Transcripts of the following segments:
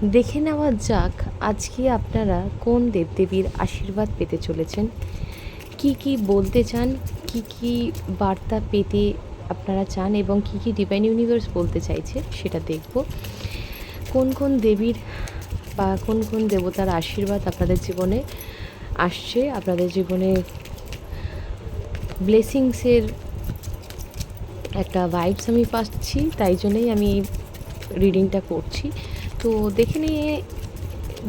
দেখে নেওয়া যাক আজকে আপনারা কোন দেবদেবীর আশীর্বাদ পেতে চলেছেন? কি কি বলতে চান? কি কি বার্তা পেতে আপনারা চান? এবং কি কি ডিভাইন ইউনিভার্স বলতে চাইছে? সেটা দেখব। কোন কোন দেবীর বা কোন কোন দেবতার আশীর্বাদ আপনাদের জীবনে আসছে? আপনাদের জীবনে ব্লেসিংসের একটা ভাইবস আমি পাচ্ছি, তাই জন্যই আমি রিডিংটা করছি। তো দেখে নিয়ে,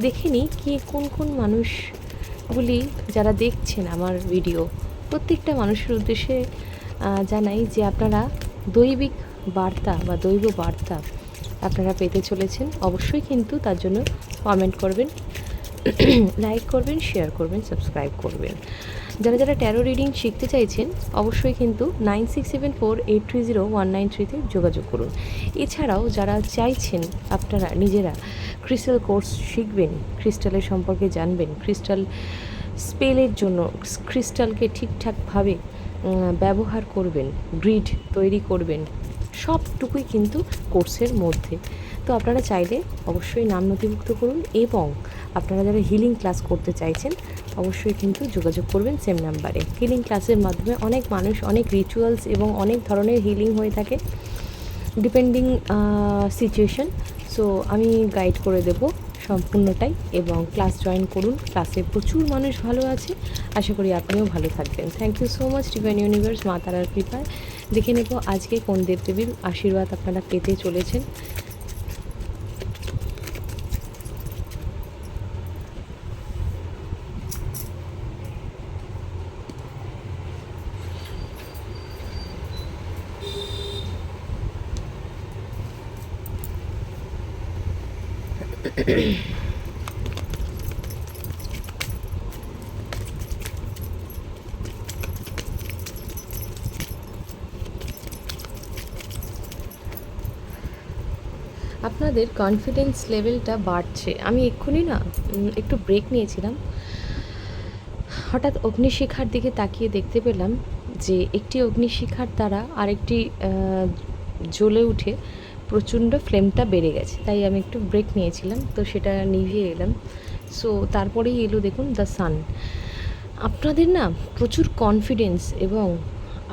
দেখে নিই কি, কোন কোন মানুষগুলি যারা দেখছেন আমার ভিডিও প্রত্যেকটা মানুষের উদ্দেশ্যে জানাই যে আপনারা দৈবিক বার্তা বা দৈব বার্তা আপনারা পেতে চলেছেন। অবশ্যই কিন্তু তার জন্য কমেন্ট করবেন লাইক করবেন শেয়ার করবেন সাবস্ক্রাইব করবেন। যারা যারা ট্যারো রিডিং শিখতে চাইছেন, অবশ্যই কিন্তু nine six seven four eight three zero one nine থ্রিতে যোগাযোগ করুন। এছাড়াও যারা চাইছেন আপনারা নিজেরা ক্রিস্টাল কোর্স শিখবেন ক্রিস্টালের সম্পর্কে জানবেন ক্রিস্টাল স্পেলের জন্য ক্রিস্টালকে ঠিকঠাকভাবে ব্যবহার করবেন গ্রিড তৈরি করবেন, সবটুকুই কিন্তু কোর্সের মধ্যে। তো আপনারা চাইলে অবশ্যই নাম নথিভুক্ত করুন এবং আপনারা যারা হিলিং ক্লাস করতে চাইছেন অবশ্যই কিন্তু যোগাযোগ করবেন সেম নাম্বারে হিলিং ক্লাসের মাধ্যমে অনেক মানুষ অনেক রিচুয়ালস এবং অনেক ধরনের হিলিং হয়ে থাকে ডিপেন্ডিং সিচুয়েশন সো আমি গাইড করে দেব সম্পূর্ণটাই এবং ক্লাস জয়েন করুন। ক্লাসে প্রচুর মানুষ ভালো আছে। আশা করি আপনিও ভালো থাকবেন। Thank you so much divine universe মা তারার কৃপায়। দেখে নেব আজকে কোন দেবদেবীর আশীর্বাদ আপনারা পেতে চলেছেন। আপনাদের কনফিডেন্স লেভেলটা বাড়ছে। আমি এক্ষুনি না একটু ব্রেক নিয়েছিলাম। হঠাৎ অগ্নিশিখার দিকে তাকিয়ে দেখতে পেলাম যে, একটি অগ্নিশিখার দ্বারা আরেকটি জ্বলে উঠে প্রচণ্ড ফ্লেমটা বেড়ে গেছে, তাই আমি একটু ব্রেক নিয়েছিলাম, তো সেটা নিভিয়ে এলাম। সো তারপরেই এলো দেখুন দ্য সান আপনাদের না প্রচুর কনফিডেন্স এবং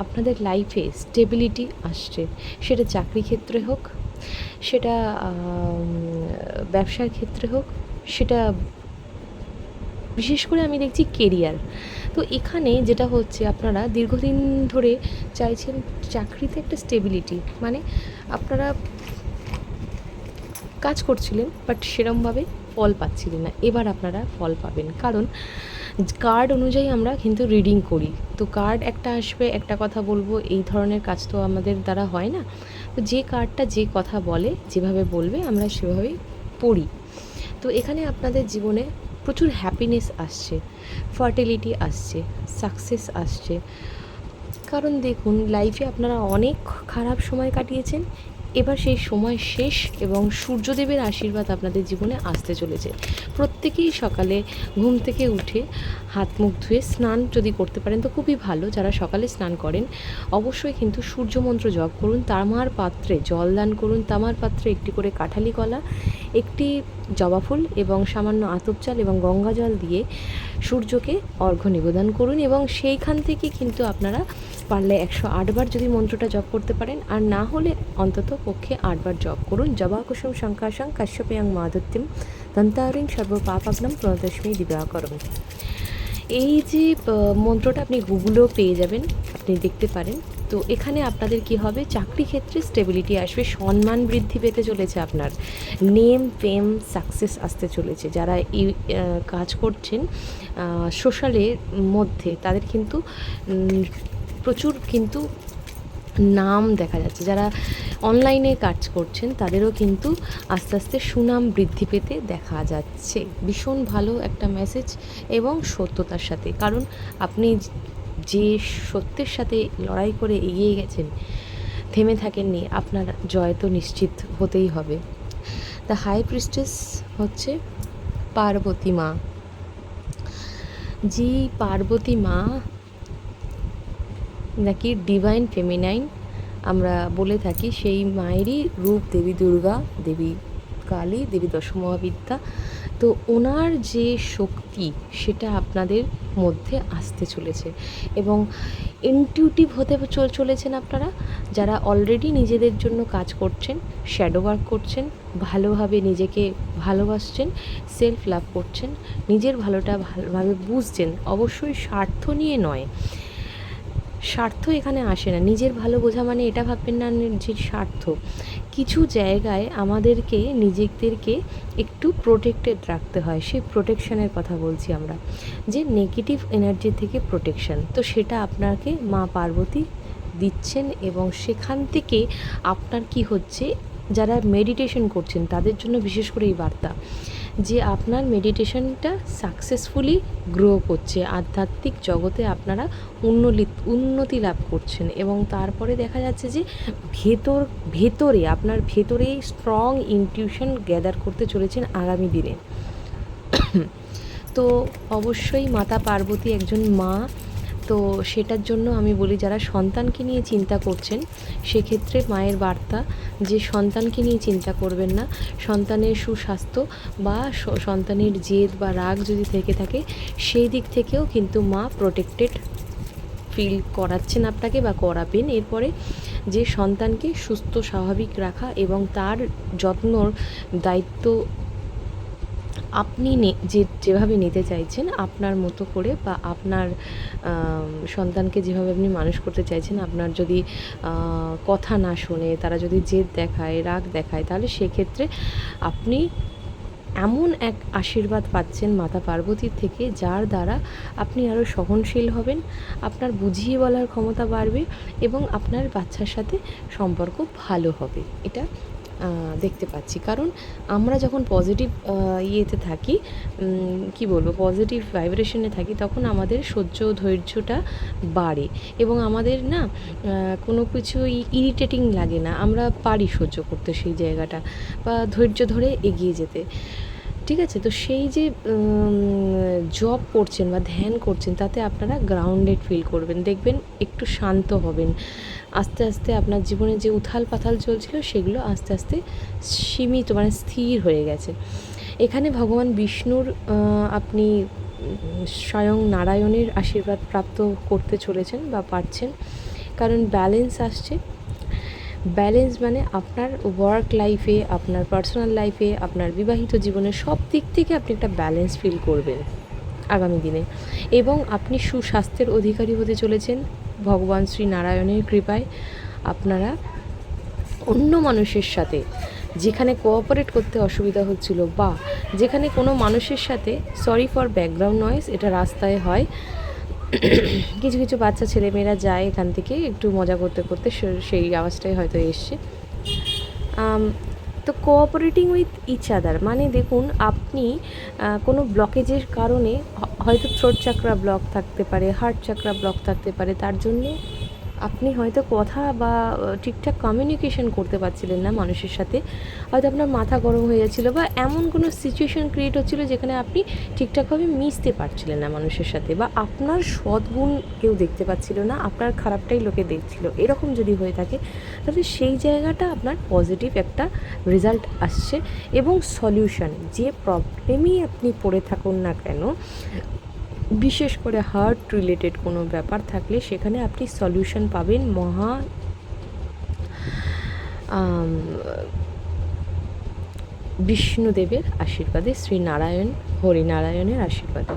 আপনাদের লাইফে স্টেবিলিটি আসছে। সেটা চাকরি ক্ষেত্রে হোক, সেটা ব্যবসার ক্ষেত্রে হোক, সেটা বিশেষ করে আমি দেখছি কেরিয়ার তো এখানে যেটা হচ্ছে, আপনারা দীর্ঘদিন ধরে চাইছেন চাকরিতে একটা স্টেবিলিটি মানে আপনারা কাজ করছিলেন বাট সেরমভাবে ফল পাচ্ছিলেন না। এবার আপনারা ফল পাবেন। কারণ কার্ড অনুযায়ী আমরা কিন্তু রিডিং করি। তো কার্ড একটা আসবে, একটা কথা বলব, এই ধরনের কাজ তো আমাদের দ্বারা হয় না। তো যে কার্ডটা যে কথা বলে, যেভাবে বলবে, আমরা সেভাবেই পড়ি। তো এখানে আপনাদের জীবনে প্রচুর হ্যাপিনেস আসছে ফার্টিলিটি আসছে সাকসেস আসছে। কারণ দেখুন লাইফে আপনারা অনেক খারাপ সময় কাটিয়েছেন এবার সেই সময় শেষ এবং সূর্যদেবের আশীর্বাদ আপনাদের জীবনে আসতে চলেছে। প্রত্যেকেই সকালে ঘুম থেকে উঠে হাত মুখ ধুয়ে স্নান যদি করতে পারেন তো খুবই ভালো, যারা সকালে স্নান করেন অবশ্যই কিন্তু সূর্য মন্ত্র জপ করুন, তামার পাত্রে জল দান করুন, তামার পাত্রে একটি করে কাঠালি কলা, একটি জবা ফুল এবং সামান্য আতপ চাল এবং গঙ্গা জল দিয়ে সূর্যকে অর্ঘ্য নিবেদন করুন এবং সেইখান থেকে কিন্তু আপনারা পারলে একশো আটবার যদি মন্ত্রটা জপ করতে পারেন, আর না হলে অন্তত পক্ষে আটবার জপ করুন। জবা কুসুম শঙ্কাশং কাশ্যপেয়াং মাধুত্যম দন্তারিং সর্ব পাপাগ্নম প্রদশমী দিবাকরম এই যে মন্ত্রটা আপনি গুগলেও পেয়ে যাবেন, আপনি দেখতে পারেন। তো এখানে আপনাদের কি হবে? চাকরি ক্ষেত্রে স্টেবিলিটি আসবে, সম্মান বৃদ্ধি পেতে চলেছে আপনার। নেম ফেম সাকসেস আসতে চলেছে। যারা এই কাজ করছেন সোশ্যালের মধ্যে, তাদের কিন্তু প্রচুর কিন্তু নাম দেখা যাচ্ছে। যারা অনলাইনে কাজ করছেন, তাদেরও কিন্তু আস্তে আস্তে সুনাম বৃদ্ধি পেতে দেখা যাচ্ছে। ভীষণ ভালো একটা মেসেজ এবং সত্যতার সাথে। কারণ আপনি যে সত্যের সাথে লড়াই করে এগিয়ে গেছেন, থেমে থাকেননি, আপনার জয় তো নিশ্চিত হতেই হবে। দ্য হাই প্রিস্টেস হচ্ছে পার্বতী মা। যে পার্বতী মা নাকি ডিভাইন ফেমিনাইন আমরা বলে থাকি, সেই মায়েরই রূপ দেবী দুর্গা, দেবী কালী, দেবী দশমহাবিদ্যা। তো ওনার যে শক্তি, সেটা আপনাদের মধ্যে আসতে চলেছে এবং ইনটিউটিভ হতে চলেছেন আপনারা। যারা অলরেডি নিজেদের জন্য কাজ করছেন শ্যাডো ওয়ার্ক করছেন, ভালোভাবে নিজেকে ভালোবাসছেন সেলফ লাভ করছেন, নিজের ভালোটা ভালোভাবে বুঝছেন, অবশ্যই স্বার্থ নিয়ে নয়। স্বার্থ এখানে আসে না। নিজের ভালো বোঝা মানে এটা ভাববেন না যে স্বার্থ। কিছু জায়গায় আমাদেরকে, নিজেদেরকে একটু প্রোটেক্টেড রাখতে হয়। সেই প্রোটেকশনের কথা বলছি আমরা। যে নেগেটিভ এনার্জি থেকে প্রোটেকশন তো সেটা আপনাকে মা পার্বতী দিচ্ছেন এবং সেখান থেকে আপনার কি হচ্ছে? যারা মেডিটেশন করছেন, তাদের জন্য বিশেষ করে এই বার্তা। যে আপনার মেডিটেশনটা সাকসেসফুলি গ্রো করছে, আধ্যাত্মিক জগতে আপনারা উন্নতি উন্নতি লাভ করছেন এবং তারপরে দেখা যাচ্ছে যে ভেতর, ভেতরে, আপনার ভেতরেই স্ট্রং ইনটিউশন গ্যাদার করতে চলেছেন আগামী দিনে। তো অবশ্যই মাতা পার্বতী একজন মা তো সেটার জন্য আমি বলি, যারা সন্তানকে নিয়ে চিন্তা করছেন, সেক্ষেত্রে মায়ের বার্তা যে সন্তানকে নিয়ে চিন্তা করবেন না। সন্তানের সুস্বাস্থ্য বা সন্তানের জেদ বা রাগ যদি থেকে থাকে, সেই দিক থেকেও কিন্তু মা প্রোটেক্টেড ফিল করাচ্ছেন আপনাকে বা করাবেন। এরপরে যে সন্তানকে সুস্থ, স্বাভাবিক রাখা এবং তার যত্নর দায়িত্ব আপনি যে যেভাবে নিতে চাইছেন, আপনার মতো করে বা আপনার সন্তানকে যেভাবে আপনি মানুষ করতে চাইছেন, আপনার যদি কথা না শোনে, তারা যদি জেদ দেখায়, রাগ দেখায়, তাহলে সেক্ষেত্রে আপনি এমন এক আশীর্বাদ পাচ্ছেন মাতা পার্বতীর থেকে, যার দ্বারা আপনি আরও সহনশীল হবেন, আপনার বুঝিয়ে বলার ক্ষমতা বাড়বে এবং আপনার বাচ্চার সাথে সম্পর্ক ভালো হবে। এটা দেখতে পাচ্ছি। কারণ আমরা যখন পজিটিভ ইয়েতে থাকি কি বলব পজিটিভ ভাইব্রেশনে থাকি, তখন আমাদের সহ্য ধৈর্যটা বাড়ে এবং আমাদের না কোনো কিছু ইরিটেটিং লাগে না। আমরা পারি সহ্য করতে সেই জায়গাটা বা ধৈর্য ধরে এগিয়ে যেতে। ঠিক আছে? তো সেই যে জব করছেন বা ধ্যান করছেন, তাতে আপনারা গ্রাউন্ডেড ফিল করবেন। দেখবেন একটু শান্ত হবেন। আস্তে আস্তে আপনার জীবনে যে উথাল পাথাল চলছিল সেগুলো আস্তে আস্তে সীমিত মানে স্থির হয়ে গেছে। এখানে ভগবান বিষ্ণুর আপনি স্বয়ং নারায়ণের আশীর্বাদ প্রাপ্ত করতে চলেছেন বা পারছেন। কারণ ব্যালেন্স আসছে। ব্যালেন্স মানে আপনার ওয়ার্ক লাইফে আপনার পার্সোনাল লাইফে আপনার বিবাহিত জীবনে সব দিক থেকে আপনি একটা ব্যালেন্স ফিল করবেন আগামী দিনে। এবং আপনি সুস্বাস্থ্যের অধিকারী হতে চলেছেন। ভগবান শ্রী নারায়ণের কৃপায় আপনারা অন্য মানুষের সাথে যেখানে কোঅপারেট করতে অসুবিধা হচ্ছিল বা যেখানে কোনো মানুষের সাথে সরি ফর ব্যাকগ্রাউন্ড নয়েজ এটা রাস্তায় হয়। কিছু কিছু বাচ্চা ছেলেমেয়েরা যায় এখান থেকে একটু মজা করতে করতে সেই আওয়াজটাই হয়তো এসছে। তো কোঅপারেটিং উইথ ইচ আদার মানে দেখুন, আপনি কোনো ব্লকেজের কারণে হয়তো থ্রোট চাকরা ব্লক থাকতে পারে হার্ট চাকরা ব্লক থাকতে পারে, তার জন্য আপনি হয়তো কথা বা ঠিকঠাক কমিউনিকেশন করতে পারছিলেন না মানুষের সাথে। হয়তো আপনার মাথা গরম হয়ে যাচ্ছিল বা এমন কোনো সিচুয়েশন ক্রিয়েট হচ্ছিল যেখানে আপনি ঠিকঠাকভাবে মিশতে পারছিলেন না মানুষের সাথে বা আপনার সদ্গুণ কেউ দেখতে পাচ্ছিল না, আপনার খারাপটাই লোকে দেখছিল। এরকম যদি হয়ে থাকে, তাহলে সেই জায়গাটা আপনার পজিটিভ একটা রেজাল্ট আসছে এবং সলিউশন যে প্রবলেমই আপনি পড়ে থাকুন না কেন বিশেষ করে হার্ট রিলেটেড কোনো ব্যাপার থাকলে সেখানে আপনি সলিউশন পাবেন মহা বিষ্ণুদেবের আশীর্বাদে শ্রী নারায়ণ হরিনারায়ণের আশীর্বাদে।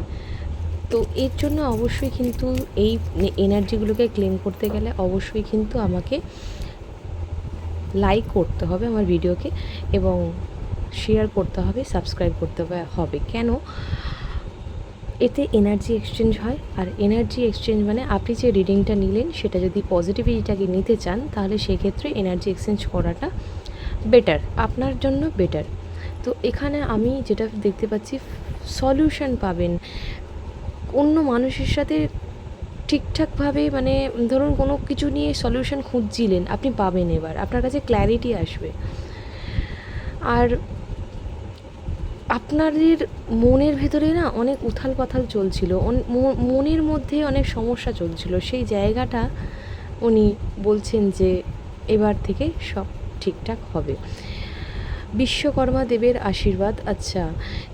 তো এর জন্য অবশ্যই কিন্তু এই এনার্জিগুলোকে ক্লেম করতে গেলে অবশ্যই কিন্তু আমাকে লাইক করতে হবে আমার ভিডিওকে এবং শেয়ার করতে হবে সাবস্ক্রাইব করতে হবে- কেন? এতে এনার্জি এক্সচেঞ্জ হয়। আর এনার্জি এক্সচেঞ্জ মানে আপনি যে রিডিংটা নিলেন, সেটা যদি পজিটিভিটিটাকে নিতে চান, তাহলে সেক্ষেত্রে এনার্জি এক্সচেঞ্জ করাটা বেটার আপনার জন্য বেটার তো এখানে আমি যেটা দেখতে পাচ্ছি সলিউশন পাবেন। অন্য মানুষের সাথে ঠিকঠাকভাবে মানে ধরুন কোনো কিছু নিয়ে সলিউশন খুঁজছিলেন, আপনি পাবেন এবার। আপনার কাছে ক্ল্যারিটি আসবে। আর আপনাদের মনের ভেতরে না অনেক উথাল পাথাল চলছিল মনের মধ্যে অনেক সমস্যা চলছিল। সেই জায়গাটা উনি বলছেন যে এবার থেকে সব ঠিকঠাক হবে। বিশ্বকর্মা দেবের আশীর্বাদ। আচ্ছা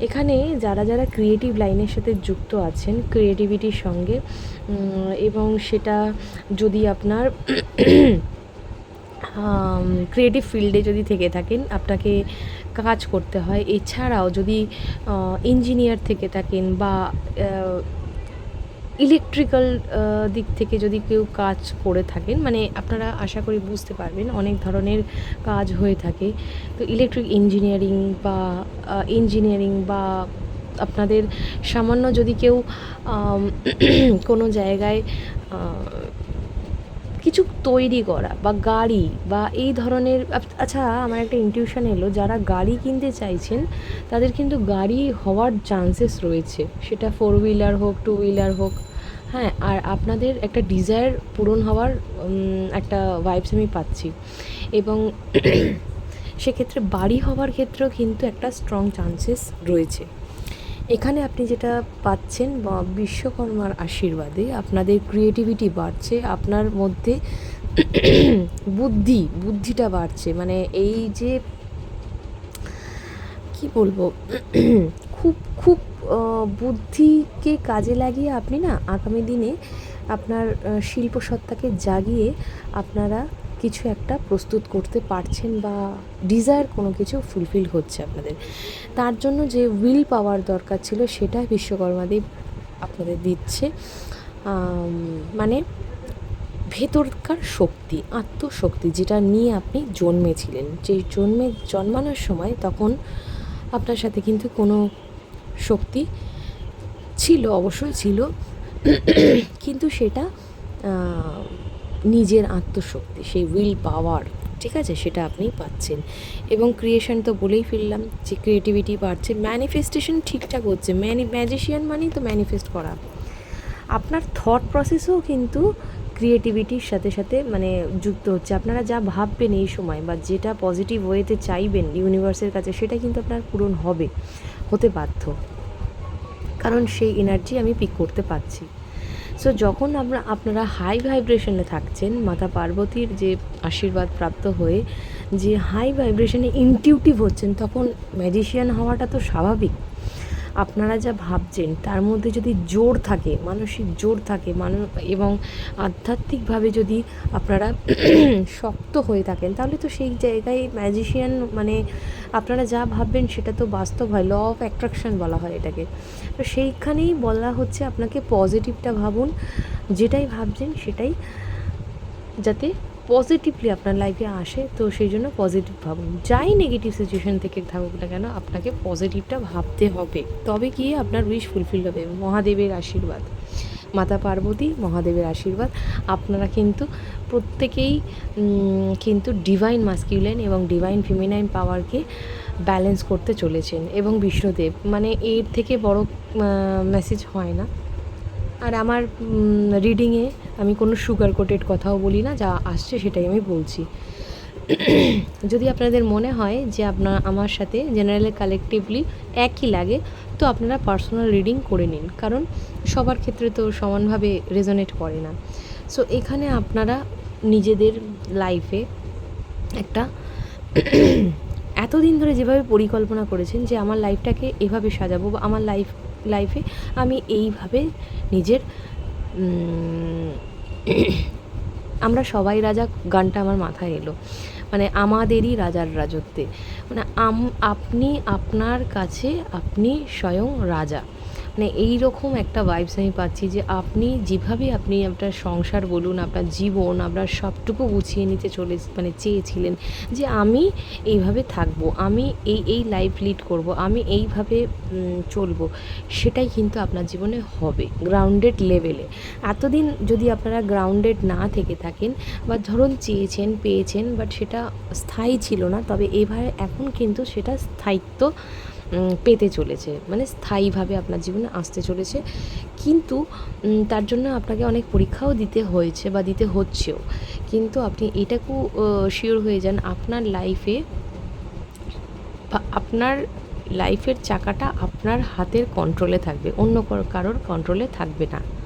এখানে যারা যারা ক্রিয়েটিভ লাইনের সাথে যুক্ত আছেন ক্রিয়েটিভিটির সঙ্গে এবং সেটা যদি আপনার ক্রিয়েটিভ ফিল্ডে যদি থেকে থাকেন, আপনাকে কাজ করতে হয়। এছাড়াও যদি ইঞ্জিনিয়ার থেকে থাকেন বা ইলেকট্রিক্যাল দিক থেকে যদি কেউ কাজ করে থাকেন মানে আপনারা আশা করি বুঝতে পারবেন অনেক ধরনের কাজ হয়ে থাকে। তো ইলেকট্রিক ইঞ্জিনিয়ারিং বা ইঞ্জিনিয়ারিং বা আপনাদের সামান্য যদি কেউ কোনো জায়গায় কিছু তৈরি করা বা গাড়ি বা এই ধরনের আচ্ছা আমার একটা ইনটিউশন এলো, যারা গাড়ি কিনতে চাইছেন, তাদের কিন্তু গাড়ি হওয়ার চান্সেস রয়েছে। সেটা ফোর হুইলার হোক টু হুইলার হোক হ্যাঁ আর আপনাদের একটা ডিজায়ার পূরণ হওয়ার একটা ভাইবস আমি পাচ্ছি। এবং সেক্ষেত্রে বাড়ি হওয়ার ক্ষেত্রেও কিন্তু একটা স্ট্রং চান্সেস রয়েছে। এখানে আপনি যেটা পাচ্ছেন বিশ্বকর্মার আশীর্বাদে আপনাদের ক্রিয়েটিভিটি বাড়ছে, আপনার মধ্যে বুদ্ধি, বুদ্ধিটা বাড়ছে। মানে এই যে, কি বলব, খুব খুব বুদ্ধিকে কাজে লাগিয়ে আপনি না আগামী দিনে আপনার শিল্পসত্তাকে জাগিয়ে আপনারা কিছু একটা প্রস্তুত করতে পারছেন বা ডিজায়ার কোনো কিছু ফুলফিল হচ্ছে আপনাদের। তার জন্য যে উইল পাওয়ার দরকার ছিল সেটা বিশ্বকর্মাদেব আপনাদের দিচ্ছে। মানে ভেতরকার শক্তি, আত্মশক্তি যেটা নিয়ে আপনি জন্মেছিলেন। যে জন্মে, জন্মানোর সময় তখন আপনার সাথে কিন্তু কোনো শক্তি ছিল, অবশ্যই ছিল। কিন্তু সেটা নিজের আত্মশক্তি, সেই উইল পাওয়ার ঠিক আছে? সেটা আপনি পাচ্ছেন। এবং ক্রিয়েশন তো বলেই ফেললাম যে ক্রিয়েটিভিটি বাড়ছে। ম্যানিফেস্টেশন ঠিকঠাক হচ্ছে। ম্যানি ম্যাজিশিয়ান মানেই তো ম্যানিফেস্ট করা। আপনার থট প্রসেসও কিন্তু ক্রিয়েটিভিটির সাথে সাথে মানে যুক্ত হচ্ছে। আপনারা যা ভাববেন এই সময় বা যেটা পজিটিভ ওয়েতে চাইবেন ইউনিভার্সের কাছে, সেটা কিন্তু আপনার পূরণ হবে, হতে বাধ্য। কারণ সেই এনার্জি আমি পিক করতে পারছি। সো যখন আমরা, আপনারা হাই ভাইব্রেশনে থাকছেন, মাতা পার্বতীর যে আশীর্বাদ প্রাপ্ত হয়ে যে হাই ভাইব্রেশনে ইনটিউটিভ হচ্ছেন, তখন ম্যাজিশিয়ান হওয়াটা তো স্বাভাবিক। আপনারা যা ভাবছেন, তার মধ্যে যদি জোর থাকে, মানসিক জোর থাকে মানুষ এবং আধ্যাত্মিকভাবে যদি আপনারা শক্ত হয়ে থাকেন, তাহলে তো সেই জায়গায় ম্যাজিশিয়ান মানে আপনারা যা ভাববেন সেটা তো বাস্তব হয় ল অফ অ্যাট্রাকশন বলা হয় এটাকে। তো সেইখানেই বলা হচ্ছে আপনাকে পজিটিভটা ভাবুন, যেটাই ভাবছেন সেটাই যাতে পজিটিভলি আপনার লাইফে আসে, তো সেই জন্য পজিটিভ ভাবুন। যাই নেগেটিভ সিচুয়েশন থেকে থাকুক না কেন, আপনাকে পজিটিভটা ভাবতে হবে। তবে গিয়ে আপনার উইশ ফুলফিল হবে। মহাদেবের আশীর্বাদ। মাতা পার্বতী, মহাদেবের আশীর্বাদ। আপনারা কিন্তু প্রত্যেকেই কিন্তু ডিভাইন মাস্কিউলাইন এবং ডিভাইন ফিমিনাইন পাওয়ারকে ব্যালেন্স করতে চলেছেন। এবং বিষ্ণুদেব মানে এর থেকে বড় মেসেজ হয় না। আর আমার রিডিংয়ে আমি কোনো সুগার কোটেড কথাও বলি না, যা আসছে সেটাই আমি বলছি। যদি আপনাদের মনে হয় যে আপনার, আমার সাথে জেনারেলি কালেকটিভলি একই লাগে, তো আপনারা পার্সোনাল রিডিং করে নিন। কারণ সবার ক্ষেত্রে তো সমানভাবে রেজোনেট করে না। সো এখানে আপনারা নিজেদের লাইফে একটা এতদিন ধরে যেভাবে পরিকল্পনা করেছেন যে আমার লাইফটাকে এভাবে সাজাবো বা আমার লাইফ, লাইফে আমি এইভাবে নিজের আমরা সবাই রাজা গানটা আমার মাথায় এলো। মানে আমাদেরই রাজার রাজত্বে। মানে আম, আপনি, আপনার কাছে আপনি স্বয়ং রাজা। মানে এই রকম একটা ভাইবস আমি পাচ্ছি যে আপনি যেভাবে আপনি আপনার সংসার বলুন, আপনার জীবন, আপনার সবটুকু গুছিয়ে নিতে চলে মানে চেয়েছিলেন যে আমি এইভাবে থাকব, আমি এই এই লাইফ লিড করব, আমি এইভাবে চলবো, সেটাই কিন্তু আপনার জীবনে হবে গ্রাউন্ডেড লেভেলে এতদিন যদি আপনারা গ্রাউন্ডেড না থেকে থাকেন বা ধরুন চেয়েছেন, পেয়েছেন বাট সেটা স্থায়ী ছিল না, তবে এবার এখন কিন্তু সেটা স্থায়িত্ব পেতে চলেছে মানে স্থায়ীভাবে আপনার জীবনে আসতে চলেছে। কিন্তু তার জন্য আপনাকে অনেক পরীক্ষাও দিতে হয়েছে বা দিতে হচ্ছেও। কিন্তু আপনি এটাকু শিওর হয়ে যান, আপনার লাইফে আপনার লাইফের চাকাটা আপনার হাতের কন্ট্রোলে থাকবে, অন্য কারো- কারোর কন্ট্রোলে থাকবে না।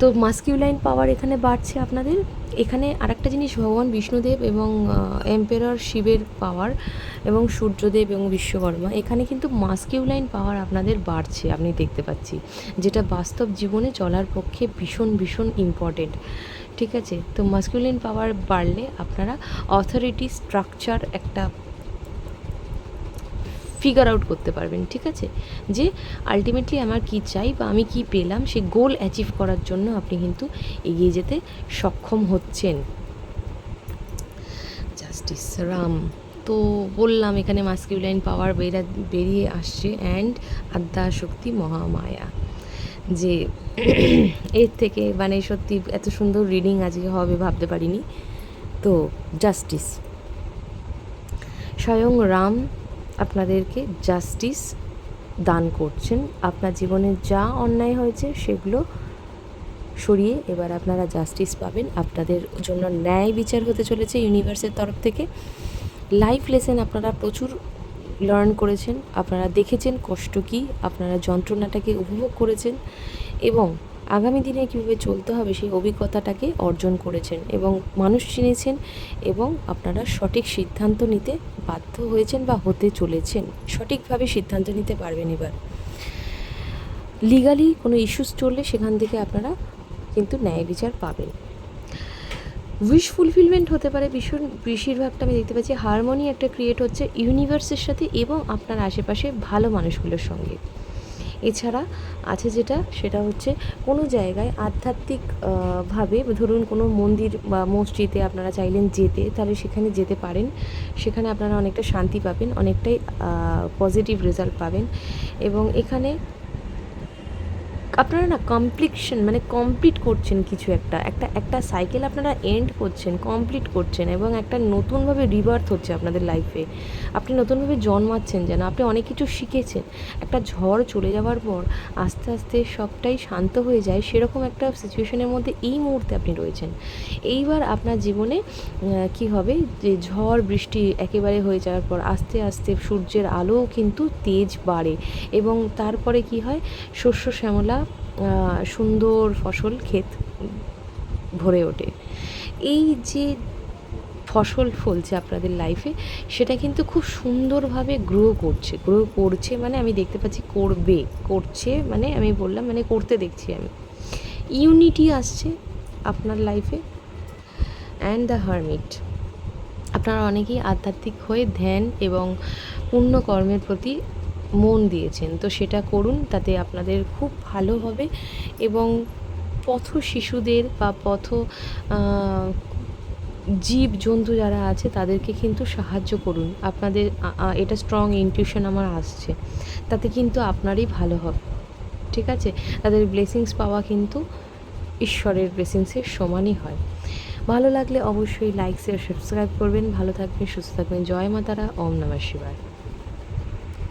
তো মাস্কিউলাইন পাওয়ার এখানে বাড়ছে আপনাদের। এখানে আরেকটা জিনিস, ভগবান বিষ্ণুদেব এবং এম্পেরর শিবের পাওয়ার এবং সূর্যদেব এবং বিশ্বকর্মা, এখানে কিন্তু মাস্কিউলাইন পাওয়ার আপনাদের বাড়ছে, আপনি দেখতে পাচ্ছি। যেটা বাস্তব জীবনে চলার পক্ষে ভীষণ ভীষণ ইম্পর্টেন্ট ঠিক আছে? তো মাস্কিউলাইন পাওয়ার বাড়লে আপনারা অথরিটি স্ট্রাকচার একটা ফিগার আউট করতে পারবেন, ঠিক আছে? যে আলটিমেটলি আমার কি চাই বা আমি কি পেলাম সেই গোল অ্যাচিভ করার জন্য আপনি কিন্তু এগিয়ে যেতে সক্ষম হচ্ছেন। জাস্টিস রাম তো বললাম এখানে মাস্কিউলাইন পাওয়ার বেরা বেরিয়ে আসছে অ্যান্ড আদ্যা শক্তি মহামায়া। যে এর থেকে মানে সত্যি এত সুন্দর রিডিং আজকে হবে ভাবতে পারিনি। তো জাস্টিস স্বয়ং রাম আপনাদেরকে জাস্টিস দান করছেন। আপনার জীবনে যা অন্যায় হয়েছে সেগুলো সরিয়ে এবার আপনারা জাস্টিস পাবেন। আপনাদের জন্য ন্যায় বিচার হতে চলেছে ইউনিভার্সের তরফ থেকে। লাইফ লেসেন আপনারা প্রচুর লার্ন করেছেন। আপনারা দেখেছেন কষ্ট কী, আপনারা যন্ত্রণাটাকে উপভোগ করেছেন এবং আগামী দিনে কীভাবে চলতে হবে সেই অভিজ্ঞতাটাকে অর্জন করেছেন এবং মানুষ চিনেছেন এবং আপনারা সঠিক সিদ্ধান্ত নিতে বাধ্য হয়েছেন বা হতে চলেছেন। সঠিকভাবে সিদ্ধান্ত নিতে পারবেন এবার। লিগালি কোনো ইস্যুস চললে সেখান থেকে আপনারা কিন্তু ন্যায় বিচার পাবেন। উইশ ফুলফিলমেন্ট হতে পারে, ভীষণ, বেশিরভাগটা আমি দেখতে পাচ্ছি হারমোনি একটা ক্রিয়েট হচ্ছে ইউনিভার্সের সাথে এবং আপনার আশেপাশে ভালো মানুষগুলোর সঙ্গে। এছাড়া আছে যেটা, সেটা হচ্ছে কোনো জায়গায় আধ্যাত্মিকভাবে ধরুন কোনো মন্দির বা মসজিদে আপনারা চাইলেন যেতে, তাহলে সেখানে যেতে পারেন। সেখানে আপনারা অনেকটা শান্তি পাবেন, অনেকটাই পজিটিভ রেজাল্ট পাবেন। এবং এখানে আপনারা না কমপ্লিকশন মানে কমপ্লিট করছেন কিছু একটা। একটা একটা সাইকেল আপনারা এন্ড করছেন কমপ্লিট করছেন এবং একটা নতুনভাবে রিবার্থ হচ্ছে আপনাদের লাইফে আপনি নতুনভাবে জন্মাচ্ছেন যেন, আপনি অনেক কিছু শিখেছেন। একটা ঝড় চলে যাওয়ার পর আস্তে আস্তে সবটাই শান্ত হয়ে যায়। সেরকম একটা সিচুয়েশনের মধ্যে এই মুহূর্তে আপনি রয়েছেন। এইবার আপনার জীবনে কি হবে? যে ঝড়, বৃষ্টি একেবারে হয়ে যাওয়ার পর আস্তে আস্তে সূর্যের আলোও কিন্তু তেজ বাড়ে এবং তারপরে কি হয়? শস্য, শ্যামলা সুন্দর ফসল ক্ষেত ভরে ওঠে। এই যে ফসল ফলছে আপনাদের লাইফে সেটা কিন্তু খুব সুন্দরভাবে গ্রো করছে। গ্রো করছে মানে আমি দেখতে পাচ্ছি করবে। করছে মানে আমি বললাম মানে করতে দেখছি আমি। ইউনিটি আসছে আপনার লাইফে অ্যান্ড দ্য হারমিট আপনারা অনেকেই আধ্যাত্মিক হয়ে ধ্যান এবং পুণ্যকর্মের প্রতি মন দিয়েছেন। তো সেটা করুন, তাতে আপনাদের খুব ভালো হবে এবং পথ শিশুদের বা পথ জীব জন্তু যারা আছে তাদেরকে কিন্তু সাহায্য করুন। আপনাদের এটা স্ট্রং ইনটিউশন আমার আসছে। তাতে কিন্তু আপনারই ভালো হবে। ঠিক আছে? তাদের ব্লেসিংস পাওয়া কিন্তু ঈশ্বরের ব্লেসিংসের সমানই হয়। ভালো লাগলে অবশ্যই লাইক শেয়ার সাবস্ক্রাইব করবেন। ভালো থাকবেন, সুস্থ থাকবেন। জয় মাতারা ওম নমঃ শিবায়।